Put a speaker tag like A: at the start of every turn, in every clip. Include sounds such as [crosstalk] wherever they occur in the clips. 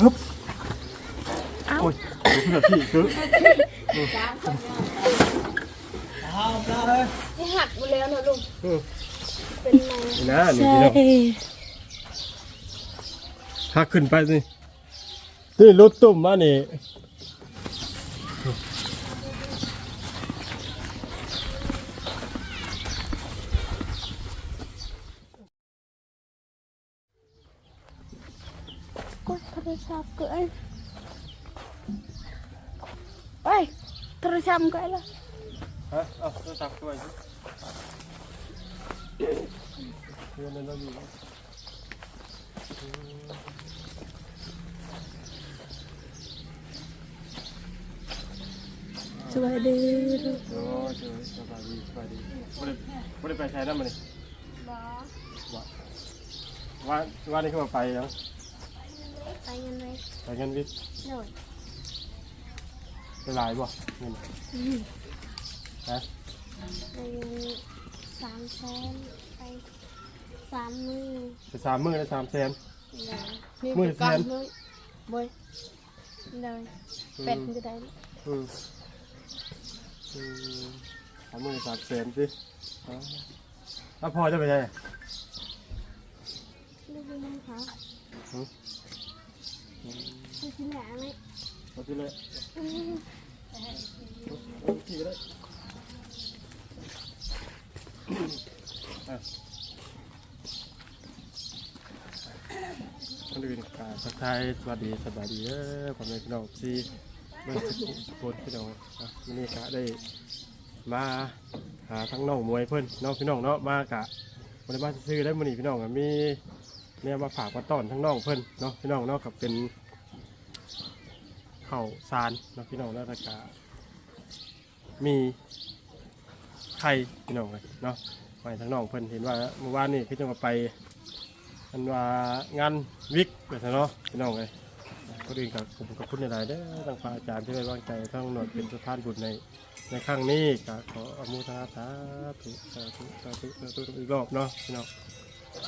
A: ฮึบโอ้ยดูแบบพี่คือ
B: นี่หักหมดแล้วนะลุง
A: อืม
B: เป็นไง
A: นี่นะนี่พี่น้องหักขึ้นไปสินี่รถตุ่มมานี่
B: กดโทรศัพท์เกินไป โทรศัพท์เกินละ
A: ฮะเอาโทรศัพท์ด้วยสิเพื่อนนั่นเราอยู่
B: สวัสดีลูก
A: โอ้ยเจอสบายดีสบายดีไม่ได้ไม่ได้ไปใช้แล้วมันนี่
B: บอ
A: ว่าว่านี่เขามาไปยัง
B: ไปเงินไหม
A: ไปเงินวิทย์
B: หน่อย
A: ไปหลายบ่เงินฮะ
B: ไปเงินสามแสนไปสามมือ
A: ไปสามหมื่นและสามแสน
B: เลย
A: มือแสน
B: เลยบอยเลยเป็ดมันจะได้
A: อืมอืมสามหมื่นสามแสนสิอ๋อแล้วพอจะไปใช่
B: ลูกเป็นยังคะ
A: อืม
B: คือที่ไหนไหม
A: เอาที่เลย ขี่ไปเลยอะคนอื่นกาทักทายสวัสดีสบายดีเด้อผมเป็นพี่น้องที่เมื่อสักครู่สกุลพี่น้องวันนี้กะได้มาหาทั้งน้องมวยเพื่อนน้องพี่น้องเนาะมากะบริบาซื้อได้มื้อนีพี่น้องมีเนี่ยมาฝากมาต้อนทั้งน้องเพื่อนเนาะพี่น้องเนาะกับเป็น เข่าซานนะพี่น้องแล้วก็มีไข่พี่น้องเลยเนาะไปทางน้องเพิ่นเห็นว่าเมื่อวานนี่พี่จะมาไปอันว่างานวิกไปซะเนาะพี่น้องเลยคนอื่นกับผมกับคุณในหลายๆเด้อทางพระอาจารย์ที่ไว้วางใจทั้งหนวดเป็นสะพานบุญในในครั้งนี้ก็ขออนุโมทนาสาธุสาธุสาธุสาธุอีกรอบเนาะพี่น้อง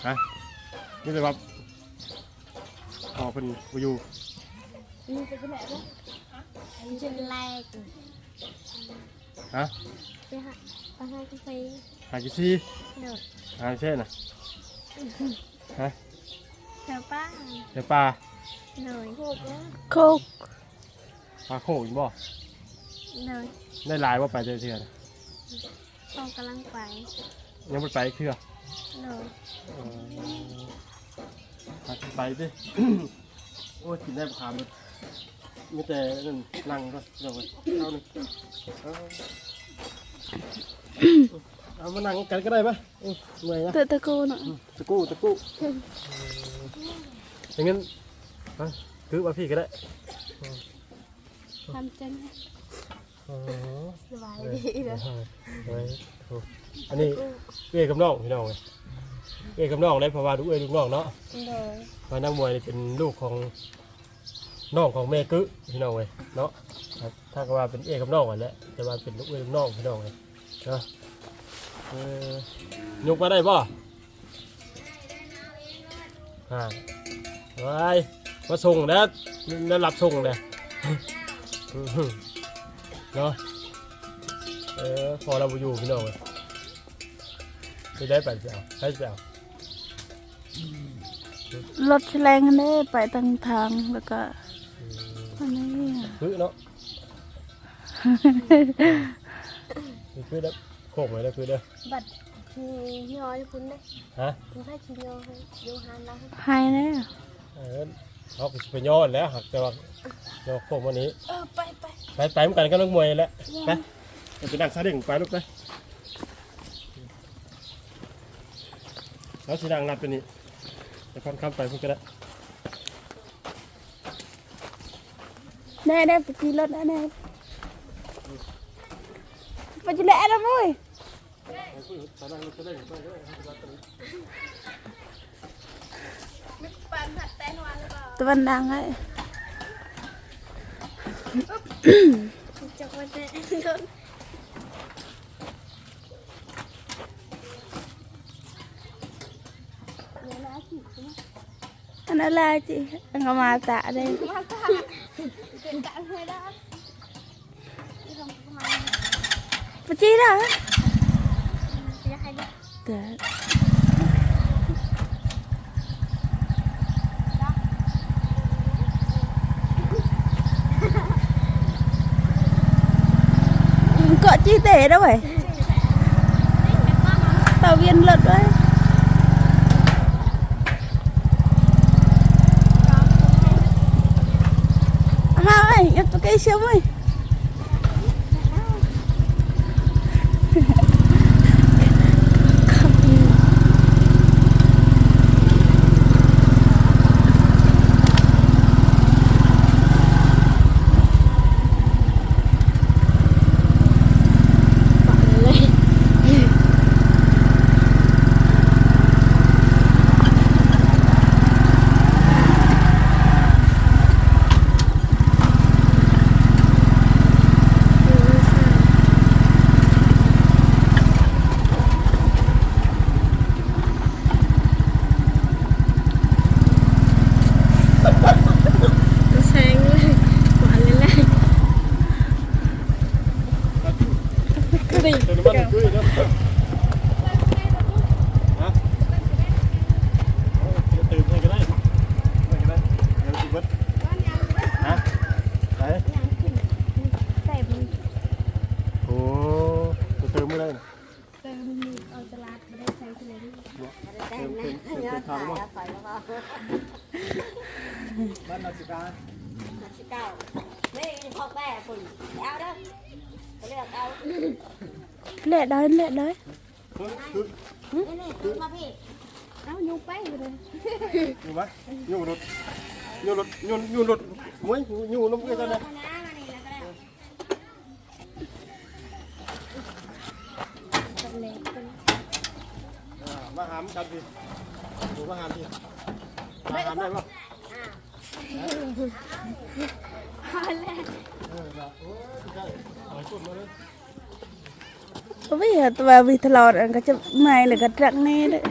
A: ฮะนี่เลยว่าพอเพิ่นบ่อยู่
B: นี่จะไปไหนวะจะแรก
A: ฮะ
B: ไปหาไปหากาแฟ
A: หากี่ซี่
B: เดี๋ยว
A: หาเช่นน่ะฮะ
B: แถวป้า
A: เดี๋ยวปลา
B: หน่อยโคกแล้ว
C: โคก
A: ปลาโขกอีกบ่
B: หน่อย
A: ได้หลายว่าไปเจอเทื่อน่ะ
B: ต้องกำลังไป
A: ยังไม่ไปอีกเทื่อ
B: หน่อย
A: เออไปไปดิโอ้ยกินได้ปลาหมด มีแต่นั่นนั่งก็เดี๋ยวก่อนเอาหนึ่งเอาเอามานั่งกันก็ได้ไหมอืมเหนื่อยนะ
C: ตะตะโกนอะ
A: อืมตะกู้ตะกู้อย่างงั้นไปคือมาพี่ก็ได้
B: ทำจัง
A: อ๋อ
B: สบายดีเลย
A: อันนี้เอ้ยกับน้องพี่น้องเลยเอ้ยกับน้องเลยเพราะว่าลูกเอ้ยลูกน้องเนาะ
B: เลย
A: เพราะนักมวยนี่เป็นลูกของ น้องของแม่กึพี่น้องเลยเนาะถ้าก็ว่าเป็นเอกับน้องกันแหละแต่ว่าเป็นลูกเอ้ยลูกน้องพี่น้องเลยเนาะยกมาได้ป่ะอ่าไว้มาส่งนะนั่นรับส่งเลยเนาะเออพอเราอยู่พี่น้องเลยไม่ได้ไปเปล่าใช่เปล่า
C: รถแฉลงนนี้ไปตั้งทางแล้วก็ อันนี้อะ
A: คือเนาะนี่คือเด้อโคกเลยเด้อคือเด้อ
B: บัตรที่ย้อยคุณเลย
A: ฮะ
B: คุณให้ชิโยให้ยูฮานแล้วให้
C: ให้แน่
A: เออเขาก็สิไปย้อนแล้วหักแต่ว่าโยกโคกวันนี้
B: เออไปไป
A: ไปไปเหมือนกันก็นักมวยแหล้วไปเดี๋ยวไปนั่งซาเด้งไปลูกไปแล้วสีดังรับไปนี่จะค่อนข้ามไปเพื่อนก็ได้
C: แน่แน่ไปกินรถแน่แน่ไปจะแน่นะมุ้ยตะวันดังไอ้
B: จะมาเจอ
C: nó
B: là chị ngồi mà tạ đây. [laughs]
C: Mà chi
B: đó. Good.
C: Dạ. cỡ chi tệ đâu vậy? Tàu viên lật đấy.
B: এই সময়
A: เติมเติมเติมเติมทางว่า
D: บ้านนาฬิกา
E: สิเก้าไม่พอแป้คุณเอาเด้อไปเลือกเอา
C: Lẹ đấy, lẹ đấy.
A: คือ
E: นี่นี่คือมาพี่
B: Áo nhu bay rồi đây
A: อยู่ไหมอยู่รถอยู่รถอยู่อยู่รถมวยอยู่น้ำเกลือกันนะ
E: คณะมานี่แล้วก็ได้
B: Tận lệ Tận
A: อ่ามาหามกันพี่ดูมาหามพี่มาหามได้ปะ
B: Hoa lên
A: เออนะโอ้ยใช่หลายคนมาเลย
C: Bây giờ tôi vào vì thật lọt cái chụp mày là cái trạng này đấy.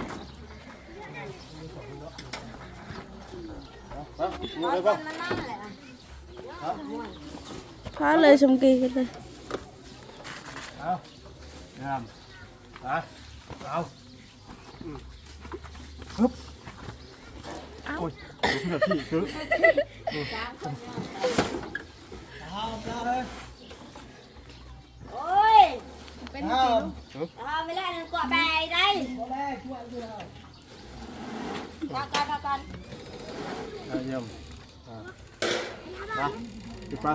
A: ฮะอยู่ได้ปะ
E: มันนั่นแหละ
C: Phá lời xong kỳ cái này.
A: เอางามอะเอา อืมฮึบโอ้ยดูเพื่อนพี่คือ
D: เอาเอาเลย
E: โอ้ย
B: Bên
D: เอา
E: เอาไม่ได้นึงกว่าไปได้
D: ตัวแรกช่วยด้วย
E: ก่อนก่อนก่อนก่อน
A: อะเยี่ยมอะมาปิดไป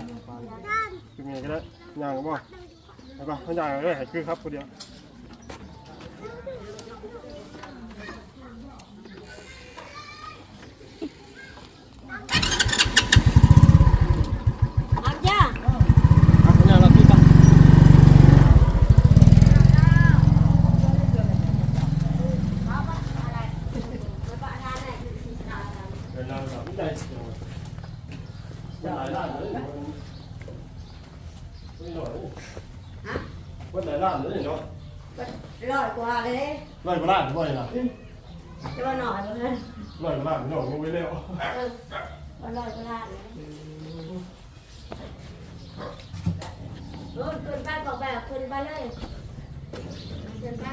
A: คือไงก็ได้ย่างก็บ่แล้วก็ไม่ย่างก็ได้ให้คือครับคนเดียว
E: เอาจ้า
A: อะไม่ย่างเราพี่ปะ
E: มาปะทานไหน
A: เวลาเราไม่ได้มันหลายล้านเลยไม่หน่อยวันหลายล้านเลยเนาะ
E: ร้อยกว่าเลย
A: ร้อยกว่าล้านด้วยนะ
E: จะมาหน่อยเลย
A: ร้อยกว่าล้านพี่น้องยังไม่เร็ว
E: วันร้อยกว่าเลยโอ้ขึ้นไปบอกแบบขึ้นไปเลยขึ้นไป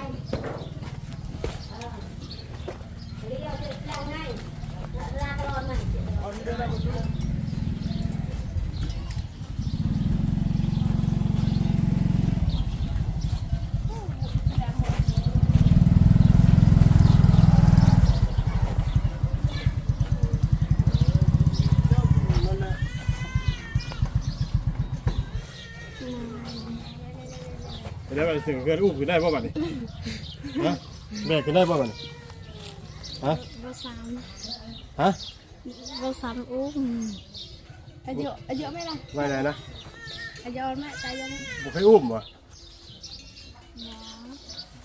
E: เออเรียกเรียกให้ลาตลอดไหม
A: เดี๋ยวไปถึงเกินอุ้มขึ้นได้ป่ะบัดนี้ฮะแบกขึ้นได้ป่ะบัดนี้ฮะ
B: Vô xám
A: ฮะ
B: Vô xám uống Ở giữa Ở giữa mấy này
A: ไม่ไหนนะ
B: Ở giữa mẹ Tại giữa mẹ
A: บุกให้อุ้มวะ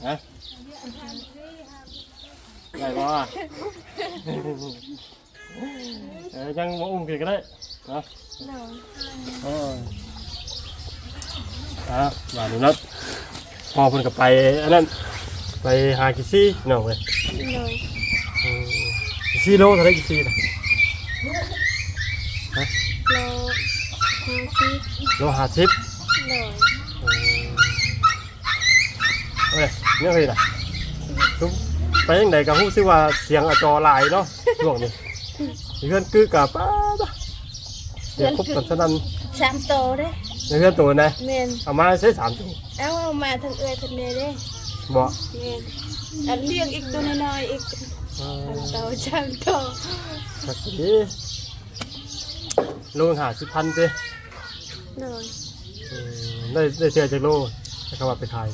A: ฮะได้ป่ะเออยังบ่อุ้มขึ้นก็ได้เนาะ
B: Rồi
A: โอ้ย อะมาดูนัดพอคนก็ไปอันนั้นไปหากิซี่เนาะเว้ย
B: เลย
A: อืมกิซี่โลเท่าไหร่กิซี่นะโลห้าสิบโล50
B: เลย
A: เอ้ยนี่ยเฮ้ยะทุกไปยังไหนกับผู้ซิว่าเสียงอาจอหลายเนาะช่วงนี้เพื่อนกือกับป้าเดี๋ยวพบกันสนั่น
C: สามโตเด้
A: เพื่อนตัวนะ
C: แมน
A: เอามาใช้สามตัว
C: เอาเอามาทั้งเอ้ยทั้งเนยเด้
A: บ่
C: แมนอันเลี้ยงอีกตัวน้อยๆอีก
A: เอ
C: สาม
A: อ
C: โตสามโต
A: สักทีโลหะสิบพันเต้
B: เลย
A: อืมได้ได้เสียจากโลให้เขาว่าไปขาย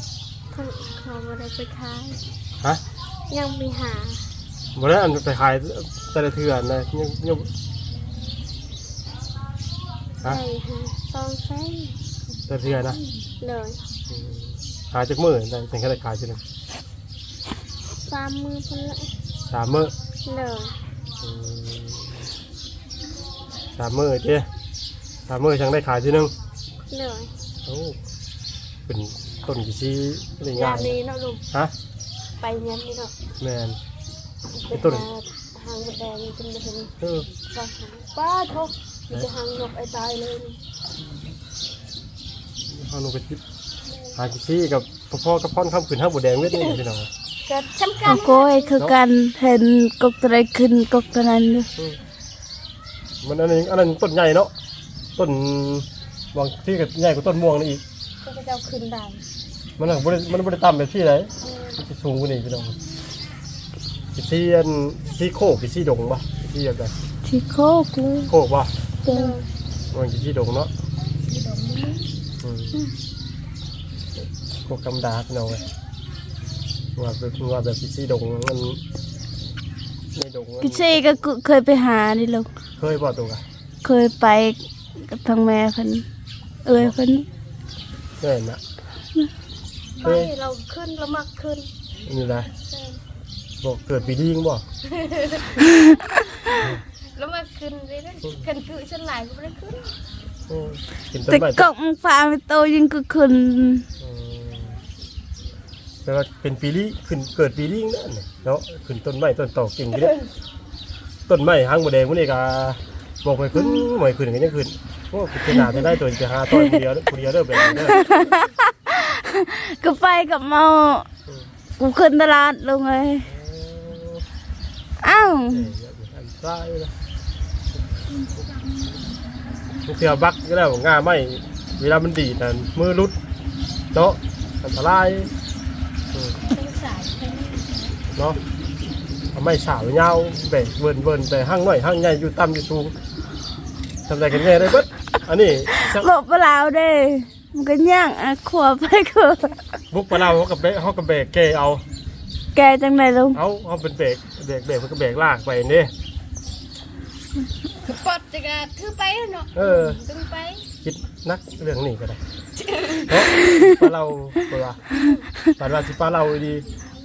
B: ทั้งเขาไม่ได้ไปขาย
A: ฮะ
B: ยังมีหา
A: บ่ได้อันไปขายแต่ละเถื่อนนะยังยังฮะ
B: ได้หา สองแสน
A: แต่ละเถื่อนนะ
B: เลย
A: อืมหาจากมือได้เป็นแค่ได้ขายทีนึง
B: สามมือพนละ
A: สามมือ
B: เลย
A: อืมสามมือเจ้สามมือจังได้ขายทีนึง
B: เลย
A: โอ้เป็นต้นกี่ซีอะไร
C: ยา
A: ง่าย
C: มนี้เนาะลุง
A: ฮะ
C: ไปยันนี่เนาะ
A: แมน
C: เป็น
A: ต้น
C: หางกระแดงเป็นแบบนี้
A: เออ
C: ป้าป้าทกมันจะหางนกไอ้ตายเลยนี่
A: เอาหนูไปจิบหากี่ซีกับพ่อๆกับพ่อนข้ามขืนห้าบัวแดงเวทนี่พี่น้อง
C: ก็สำคัเอาญโกยคือกันเห็นกกตะไรขึ้นกกตะนั้นอยู่
A: มันอันนั้นอันนั้นต้นใหญ่เนาะต้นบางที่ก็ใหญ่กว่าต้นม่วงนี่อีก
C: ก็จะเอาขึ้นได้
A: มันน่ะบ่ได้มันบ่ได้ต่ำแบบที่ไหนมันจะสูงกว่านี้พี่น้องกี่ซีอันซีโคกกี่ซีดงปะกี่ซีแบบไหน
C: ที่โคกู
A: โคกปะ
C: เดิน
A: มันกี่ซีดงเนาะ อืมโคกกำดาพี่น้องเว้ยว่าแบบว่าแบบกี่ซีดงมันในดงมัน
C: พี่เชก็กูเคยไปหานี่ลูก
A: เคยบ่ตัวกะ
C: เคยไปกับทางแม่เพิ่นเอ้ยเพิ่น
A: แน่นนะ
C: ไปเราขึ้นเรามักขึ้น
A: นี่แหละบอกเกิดปีดิ้งบ่
C: แล้วมักขึ้นเลยนะกันคือฉันหลายก็ไม่ได้ขึ้น
A: อืมเห็นต้น
C: แต่
A: ไม้
C: กองฟ้าไม่โตยิงก็ขึ้น
A: อืมแต่ว่าเป็นปีลี่ขึ้นเกิดปีลิ่งนั่นน่ะเนาะขึ้นต้นไม้ต้นตอกกิ่งกี่เด้ต้นไม้หางบัวแดงพวกนี้ก็บอกไปขึ้นหม่อยขึ้นกันยังขึ้นโอ้ขนาดจะได้ตัวจะหาต้นคนเดียวคนเดียวเด้อแบบนี้เด้อ
C: ก็ไปกับเมากูขึ้นตลาดลงเลยอ้าว
A: เอ้ยอันตรายนะมัน เสียบักก็ได้ง่าไม่เวลามันดีดนั่นมือรุดเนาะอันตรายอืมเนาะเอาไม่สาวเงาแบกเวินเวินแต่ห้างน้อยห้างใหญ่อยู่ต่ำอยู่สูงทำอะไรกันแน่เลยเบิดอันนี้สัก
C: หลบไปแล้วเด้มันก็ย่างอะขวบไปคือ
A: บุกปลาเราเขากับเบะเขากับเบรกเกเอา
C: แกจังไหนลุง
A: เอาเอาเป็นเบรกเบรกเบรกมันก็เบรกลากไปนี่
C: ปอดจะกะถือไปเนาะ
A: เออ
C: ดึงไป
A: คิดนักเรื่องนี้ก็ได้เนาะปลาเราปลาปลาเราสิปลาเราดี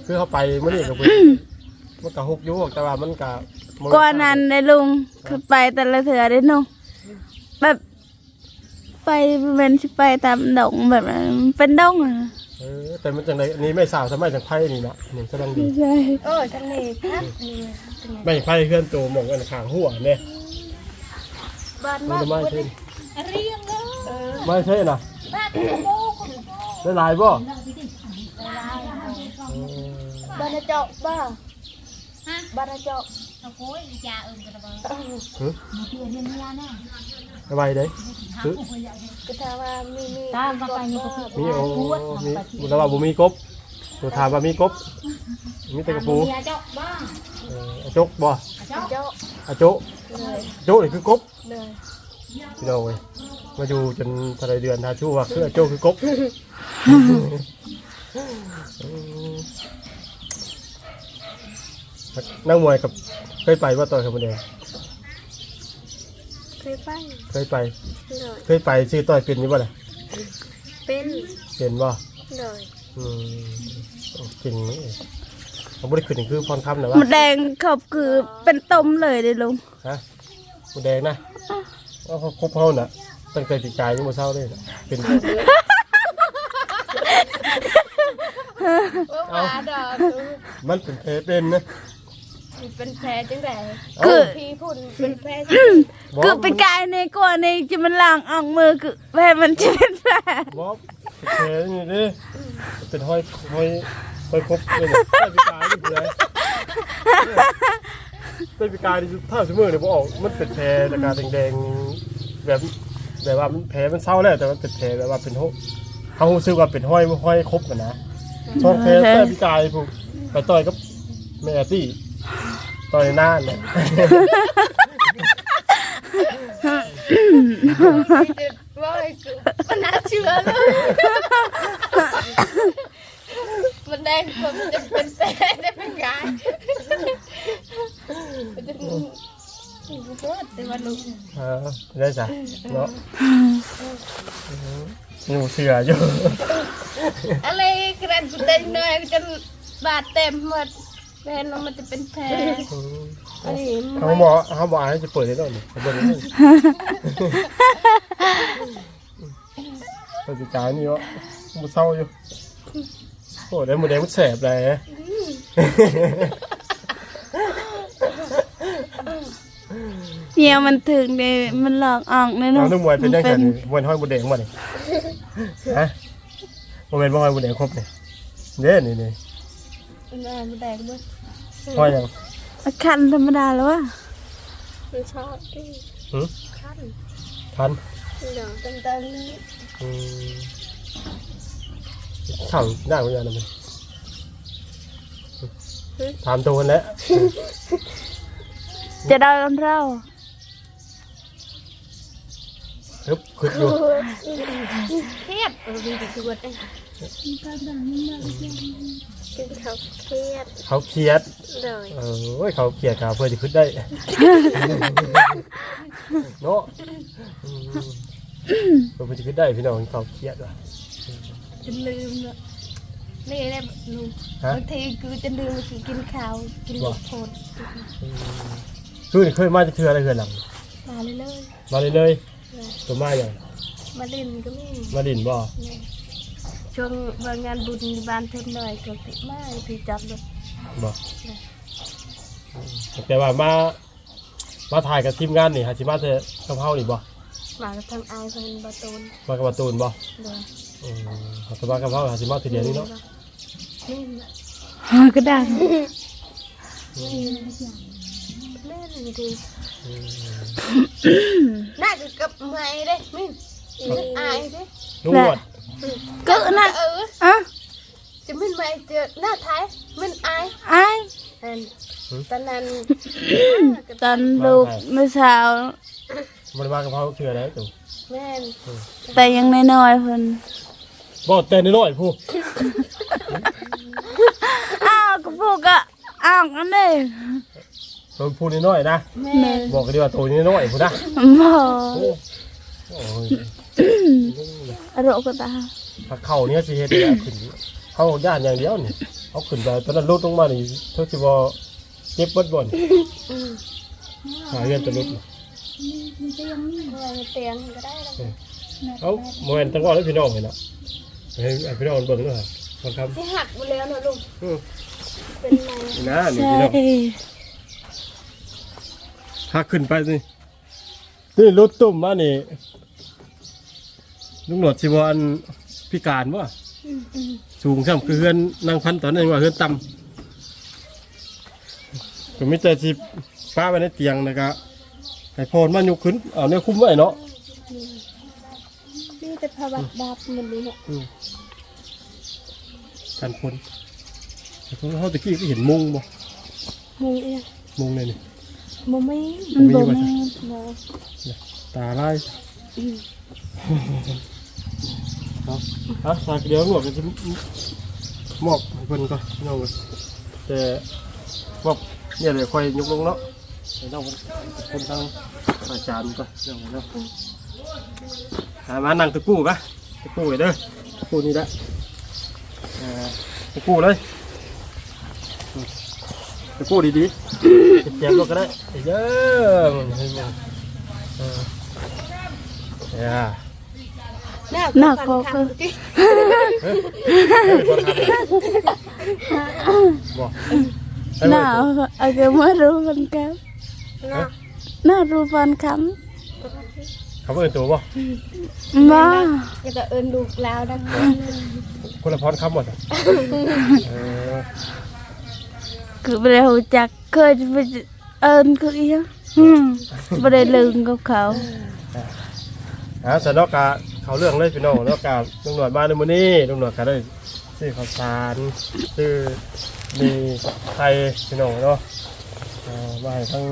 A: คือเขาไปเมื่อนี้ก็เป็นมันก็หกอยุกแต่ว่ามันก็บ่
C: ก่อนนั้นได้ลุงคือไปแต่ละเถื่อได้เนาะแบบ ไปเป็นสิไปตามดงแบบนั้นเป็นดงอะ
A: เออแต่มันจังไดอันนี้ไม่สาวทำไมจังไพ่นี่เนาะนี่กำลังดี
C: ใช่
E: เออจังเลยครับนี่
A: ไม่ไพ่เคลื่อนตัวหมองกันขางหัวเนี่ย
C: บ้าน
A: มั
C: มาน
A: ไม่ใช่
C: เรียงเลย
A: ไม่ใช่นะได้หลายบ่
C: บ้านเจาะบ้าบ้านเจาะ
A: สบายเด้ซื้อ
C: ก็ถามว่ามีมี
E: ตามไปนี่ก็คือ
A: มีโอ้มีบุญว่าบ่มีกบตัวถามว่ามีกบมีแต่กระปู
E: เมียเจ้าบ้า
A: เอออาจกบ่
C: เจาะ
A: อาโจโจนี่คือกบ
C: เลย
A: พี่น้องเว้ยมาอยู่จนทะเลเดือนทาชูว่าคืออาโจคือกบนั่งมวยกับเคยไปว่าต่อยกับมันเอง
B: เคยไป
A: เคยไป
B: เลย
A: เคยไปซื้อต่อยเป็นอยู่บ่ล่ะ
B: เป็น
A: เป็นบ่
B: เลย
A: อืมจริงนี่ เขาไม่ได้ขึ้นคือพรคำนะ
C: ห
A: ว่า
C: มดแดงขอบคือเป็นต้มเลยเด้ลุง
A: ฮะหมูแดงนะว่าเขาครบเขาน่ะตั้งแต่ติดใจยังมาเศร้าเลยน่ะเป็นเอามันเป็นเพเป็นนะ
B: เป็นแผลจังได
C: คือ
B: พี่พูดเป็นแผล
C: คือไปกายในก่อนในจะมันล้างออกมือคือแม่มันจะเป็นแผล
A: บอสแผลนี่ดิเป็นห้อยห้อย ห้อยครบเลยเนี่ยใต้ปีกายนี่เป็นไรใต้ปีกายนี่ถ้าสมมติเนี่ยบ่ออกมันเป็นแผลตะการแดงๆแบบแบบว่ามันแผลมันเศร้าแล้วแต่มันเป็นแผลแบบว่าเป็นห้อยเขารู้สึกว่าเป็นห้อยห้อยครบกันนะช่องแผลใต้ปีกายผูกไปต่อยกับแม่ตี้ต่อยหน้าเนี่ย
B: ว่าไอ้กูมันน่าเชื่อเลย มันได้ผมจะเป็นแผลได้เป็นไงมันจะแต่ว่าลูก
A: เออได้จ้ะเนาะอยู่เสืออยู่
B: อะไรกระดานกูเต้นหน่อยจนบาดเต็มหมดแม่นมันจะเป็นแผลอันนี้
A: เขาบอกเขาบอกให้จะเปิดได้ด้วยนี่เขาเปิดได้ด้วยเปิดปีกายนี่วะมันเศร้าอยู่ โอ้ได้หมดแดงมันแสบเลย
C: เนี่ยมันถึงเลยมันหลอกออกเลย
A: น้อ
C: เนาะ
A: งนุ่มมวยเป็นยังไงนี่มวยห้อยบุแดงมาเนี่ยฮะโมเมนต์ห้อยบุแดงครบเนี่ยเด้นี่นี่
B: แม่มันแดงมั้ย
A: ห้อยยัง
C: คันธรรมดาแล้ววะ
B: มันชอบที่
A: หืม
B: ขั้น
A: ทัน
B: เดี๋ยวเต็มๆเลย
A: อืม ขังได้เหมือนกันนะมันถามตัวแล้ว
C: จะได้กันเรา
A: ฮึบขึ้นอยู่
B: เครียดเออมีแต่ชวดเองกินข้าวเครียด
A: เขาเครียด
B: เลย
A: เออโอ้ยเขาเกลียดกาเพื่อจะขึ้นได้เนาะอืมเพื่อจะขึ้นได้พี่น้องเขาเครียดว่ะ
B: จะลืมเนอะนี่แหละลุง
A: ฮะ
B: บางทีกูจะลืมว่ากูกินข้าวกินหมดโพด
A: อืมคือนี่เคยมาจะเทืออะไรเทือหลัง
B: มาเลยเลย
A: มาเลยเลยตัวมาอย่าง
B: มาลินก็มี
A: มาดินบ่
B: ช่วงวันงานบุญที่บ้านเพิ่มหน่อยก็ติดมากพี่จับเลย
A: บ่แต่ว่ามามาถ่ายกับทีมงานนี่ฮะชิมาเธอกับเฮานี่บ่
B: มากับทางอายเพิ่นบาตูน
A: มากับประตูนบ่
B: เลย
A: อืมเขาจะมากับเฮาฮะชิมาทีเดียวนี่เนาะ
B: นี่นะ
C: ก็ได้
B: แม่นจริง
A: อืม
B: น่าจะกับไม้เด้มินนึกอายเด้
A: ลุงหนวด
C: ก็น่ะ
B: เออ
C: อะ
B: จะมินไม่เจอหน้าท้ายมินอาย
C: ไอ้
B: เห็นตอนนั้น
C: ตอนลูกเมื่อเช้า
A: มันมากับเฮาเทือได้ตู่
B: แม่น
C: แต่ยังน้อยๆเพิ่น
A: บ่แต่น้อยๆผู้
C: อ้าวก็พูดก็อ้าวอันนี้
A: เพิ่นพูดน้อยๆนะ
B: แม่
C: แม่
A: บอกกันดีว่าตัวนี้น้อยผู้นะ
C: บ่
A: โอ้โอ้ย
C: อรก็ตา
A: ถ้าเข้าเนี่ยสิเฮ็ดได้ขึ้นเข้าย่านอย่างเดียวนี่เอาขึ้นไปตอนนั้นลดลงมานี่เท่าสิบ่เจ็บเบิดบ่นหาเงินจะลด นี่
B: อะไรเตียงก็ได้แล้ว
A: เอาบ่แม่นตั้งว่าแล้วพี่น้องเห็นเนาะให้ให้พี่น้องเบิ่งเนาะครับครับ
B: ที่หักหมดแล้วนะลุง
A: อือ
B: เป็นไง
A: นี่นะนี่
C: ใช่
A: พี่น้องถ้าขึ้นไปนี่นี่รถตุ่มมานี่ลุงหนวดสิบ่อันพิการบ่สูงซ้ำคือเฮือนนางพันตอนนั้นว่าเฮือนต่ำก็มีแต่สิป้าไว้ในเตียงนะครับ ให้พรมายกขึ้นเอาเนี่ยคุ้มไว้เนาะ
B: นี่แต่ภาวะดาบมันนี่เนาะ
A: กันพลแต่พวกเขาตะกี้ก็เห็นมุงบ่
B: มึงเอง
A: มุงเลยนี่
B: โมไม่
C: มันบ่แม่น
B: เนาะ
A: ตาลายครับอะสากเดียวหนวดก็จะมอบให้เพิ่นก่อนพี่น้องเอ้ยแต่มอบเนี่ยเลยค่อยยกลงเนาะ ให้น้องขอบคุณทางอาจารย์ก่อนพี่น้องเนาะหามานั่งตะกู้ปะตะกู้เด้อตะกู้นี่แหละตะกู้เลยตะกู้ดีๆเจ็บก็ได้เยอะมันให้มันเออเนี่ย
B: หน้า
C: หน้าก็ก็
B: ที่
A: เฮ้ยเฮ้ยคนทำเลยบ ห้ไว้
C: Nào, ở cái mới ru phần cắm
B: เนาะ
C: Nào ru phần cắm
A: เขาเอิ้นตัวบ่
C: Ba
B: จะก็เอิ้นลูกแล้วนะ
A: คนละพรคำหมดอะเออ
C: Cứ bây giờ chặt cơ cho bây giờ ơn cứ yêu Bây giờ lưng của cậu
A: อ่าสนอกกะเขาเรื่องเลยพี่น้องนอกกะลุงหนวดมาในมื้อนี้ลุงหนวดก็ได้ซื้อข้าวสารซื้อมีไข่พี่น้องเนาะอ่ามาให้ทั้ง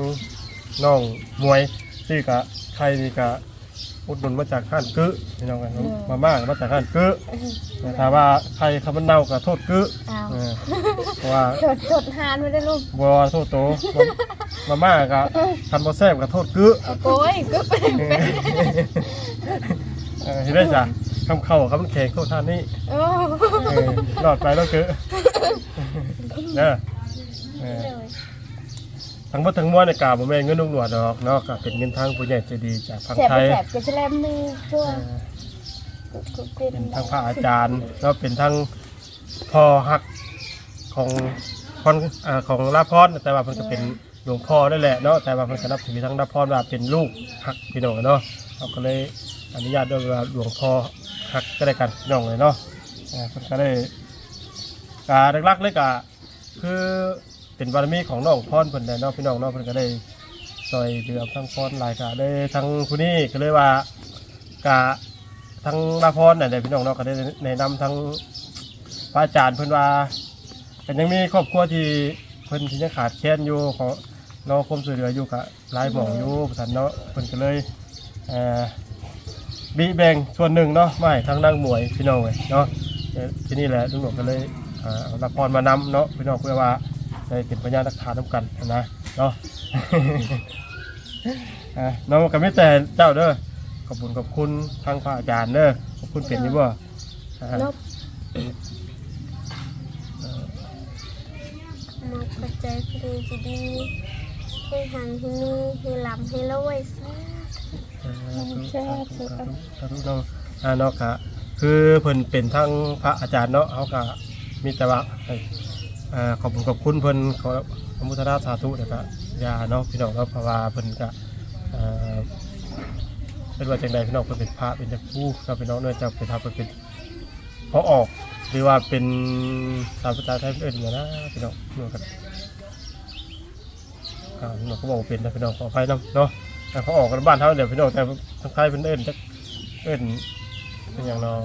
A: น้องมวยซื้อกะไข่นี่กะอุดหนุนมาจากข้านกึพี่น้องกันมาม่าก็มาจากข้านกึแต่ถ้าว่าไข่คำมันเน่าก็โทษกึ
B: เอา
A: เออเพราะว่า
B: จดจดหานไม่ได้ลูก
A: บัวโทษโตมาม่าก็คันบ่แซ่บก็โทษกึ
B: โอ้ยก็เป็น
A: เออเห็นได้จ้ะคำเข้าคำแข็งเข้าท่านนี่
B: โอ้
A: เออรอดไปแล้วคือเนอะเออ ทั้งหมดทั้งมวลในกาบแม่นเงินลุงหนวดดอกเนาะก็เป็นเงินทางผู้ใหญ่ใจดีจากฝั่ง
B: แสบ
A: ไทย
B: แสบก็จะแลมมือช่ว
A: เอยอ
B: ก็เป็น
A: เป็นทั้งพระอาจารย์แล้วเป็นทั้งพ่อฮักของพรอ่าของลาพรแต่ว่าเพิ่นก็เป็นหลวงพ่อได้แหละเนาะแต่ว่าเพิ่นก็นับถือทั้งลาพรว่าเป็นลูกฮักพี่น้องเนาะเราก็เลยอนุญาตด้วยว่าหลวงพ่อฮักก็ได้กันพี่น้องเลยเนาะอ่าเพิ่นก็ได้การหลักๆเลยกะคือ เป็นบารมีของน้องพรเพิ่นแหละเนาะพี่น้องเนาะเพิ่นก็ได้ซอยเรือทั้งพรหลายกะได้ทั้งผู้นี้ก็เลยว่ากะทั้งลาพรน่ะได้พี่น้องเนาะก็ได้แนะนำทั้งพระอาจารย์เพิ่นว่าเป็นยังมีครอบครัวที่เพิ่นที่ยังขาดแคลนอยู่ขอรอความช่วยเหลืออยู่กะหลายหม่องอยู่ท่นเนาะเพิ่นก็เลยเอ่อบีแบ่งส่วนหนึ่งเนาะไมาให้งนางหมวยพี่น้องเลยเนาะที่นี่แหละลุงหนวดก็เลยเอาละพรมานำเนาะพี่น้องเพื่อว่า ได้เป็นพยานหลักฐานน้ำกันนะเนาะอะน้องก็ไม่แต่เจ้าเด้อขอบคุณขอบคุณทางพระอาจารย์เด้อขอบคุณเป็นนี่บ่อ่า
B: นกมอกกระจายพลีจะดีให้หันให้มีให้ลำให้รวยซะ
A: สาธุสาธุสาธุน้องอ่าเนาะก็คือเพิ่นเป็นทั้งพระอาจารย์เนาะเขาก็มีแต่ว่าให้ อ่าขอบคุณขอบคุณเพิ่นขออนุโมทนาสาธุนะครับยาเนาะพี่น้องเนาะเพราะว่าเพิ่นก็อ่าเป็นว่าจังใดพี่น้องเพิ่นเป็นพระเป็นจักผู้เราพี่น้องเนื่องจากเป็นพระเพิ่นเป็นพอออกหรือว่าเป็นสาวภาษาไทยเอิ้นอย่านะพี่น้องเนื่องกันอ่าพี่น้องก็บอกว่าเป็นนะพี่น้องขออภัยนํเนาะแต่เขาออกกันบ้านเท่าเดี๋ยวพี่น้องแต่ทางไทยเป็นเอิ้นจะเอิ้นเป็นอย่างเนาะ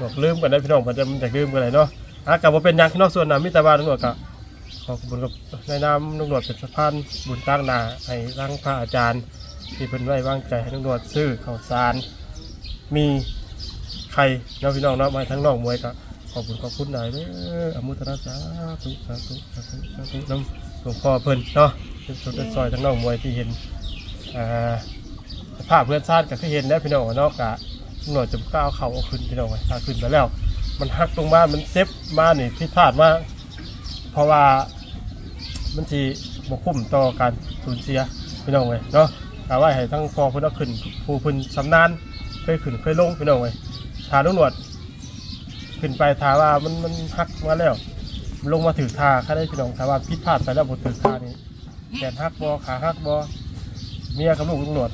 A: บอกลืมกันได้พี่น้องมันจะมันจะลืมกันเลยเนาะ อากลับมาเป็นยังพี่นองส่วนนะมิตรบาลตำรวจกะขอบคุณกับในนามตำรวจเป็นสะพานบุญตั้งนาให้ร่างพระอาจารย์ ที่เพิ่นไว้วางใจให้ตำรวจซื้อข้าวสาร มีไข่เนาะพี่น้องเนาะมาทั้งน้องมวยกะขอบคุณขอบคุณหลายเด้ออมุตนาสาธุสาธุสาธุสาธุน้ำหลวงพ่อเพิ่นเนาะเป็นสุดซอยทั้งน้องมวยที่เห็นอ่าภาพเพื่อนชาติก็คือเห็นแล้วพี่น้องเนอกกะหน่วยจะก้าวเขาเอาขึ้นพี่น้องไว้ถ้าขึ้นไปแล้ว มันหักตรงมา มันเจ็บมานี่พิดพลาดมากเพราะว่ามันทีบกคุ้มต่อการสูญเสียพี่น้องเลยเนาะแต่ว่าให้ทั้งพอเพิ่นเอาขึ้นผู้เพิ่นสำนานเคยขึ้นเคยลงพี่น้องเลยทาลุงหนวด ขึ้นไปทาว่ามันมันหักมาแล้วมันลงมาถือทาแค่ได้พี่น้องถ้าว่าพิดพลาดไปแล้วบนถือทานี่แขนหักบอขาหักบอเมียกับลูกตำรวจ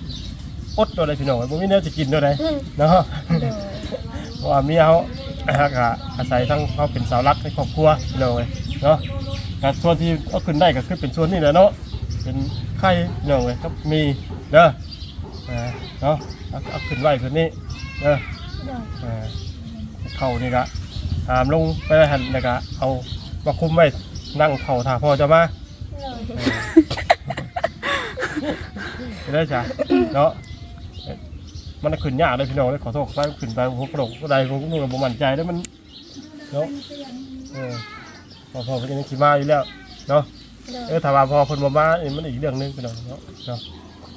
A: อดตัวใดพี่น้องบ่มีเนื้อจะกินตัวใดเนาะเพราะว่าเมียเขา ก็อาศัยทั้งเขาเป็นสาวรักในครอบครัวพี่น้องเลยเนาะก็ส่วนที่เอาขึ้นได้ก็คือเป็นส่วนนี้แหละเนาะเป็นไข่พี่น้องเลยครับมีเด้ออ่าเนาะเอาเอาขึ้นไว้ส่วนนี้เด้ออ่าเข่านี่ก็หามลงไปหันแล้วก็เอามาคุมไว้นั่งเข่าถ่าพอจะมาเด้อจ้ะเนาะ มันขึ้นยากเลยพี่น้องเลยขอโทษไปขึ้นไปผมกระโดดก็ได้ผมก็นู่นผมมั่นใจแล้วมันเนาะเออพอพอเป็นยังขี่มาอยู่แล้วเนาะเออถ้าว่าพอคนมามาเอ้ยมันอีกเรื่องนึงพี่น้องเนาะเนาะ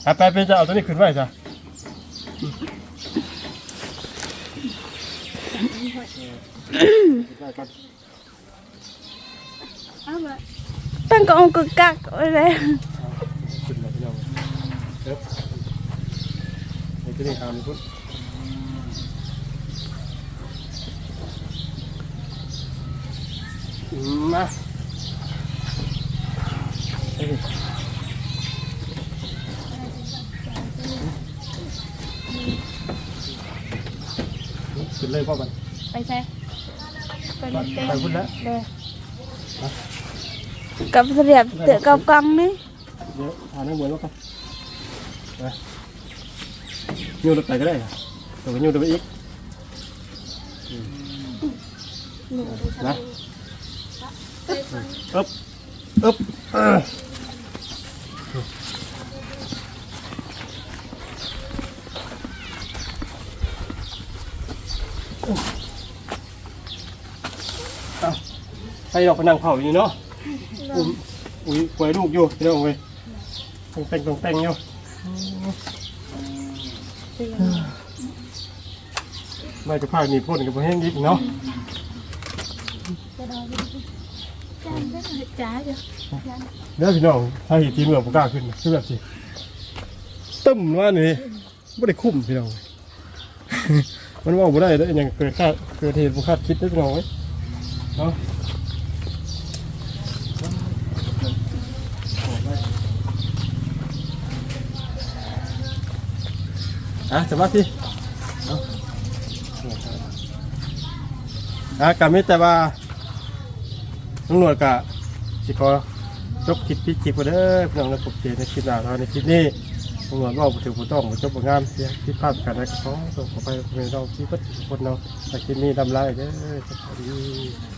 A: อะไปเป็นจะเอาตัวนี้ขึ้นไว้จ้ะได้ก่อน
C: Tăng có ông cực cặc ở đây
A: ขึ้ จะได้หามคนมาขึ้นเลยพ่อบัน
C: ไปใช่ไปเต้น
A: ไปพุ่นแล้ว
C: เด้อกับเสียบเตะกับกังนี่
A: เดี๋ยวหาหน้าเหมือนแล้วกันไป ยูรถไปก็ได้ตัวยูรถไปอีก
B: หนูดูส
A: นะ
B: บาย
A: อึ๊บอึ๊บเออเอาให้เราไปนั่งเผาอยู่เนาะอุ้ยอุ้ยป่วยลูกอยู่เดี๋ยวเว้ยต้องแต่งต้องแต่ งอยู่ไม่จะพาหนีพ่นกับแห้งยิบเนาะ
C: จ้าจ้ะ
A: เดี๋ยวพี่น้องถ้าเห็นทีมเหลือผมกล้าขึ้นคือแบบสิตึ้มว่านี่ไม่ได้คุ้มพี่น้อง มันว่าบ่ได้แล้วยังเกิดคาดเกิดเหตุบุคาดคิดได้พี่น้องเว้ยเนาะ อะสวัสดีเอาอะกามิแต่ว่าตำรวจกะสิขอยกคลิปพี่คลิปมาเด้อพี่น้องนะผมเจอในคลิปหน้าเท่าในคลิปนี้ตำรวจบอกบ่ถึงผู้ต้องบ่จบบ่งามเสียคิดพลาดกันนะขอส่งขอไปเป็นเราที่เพิ่นทุกคนเนาะแต่คลิปนี้ทำลายเด้อสวัสดี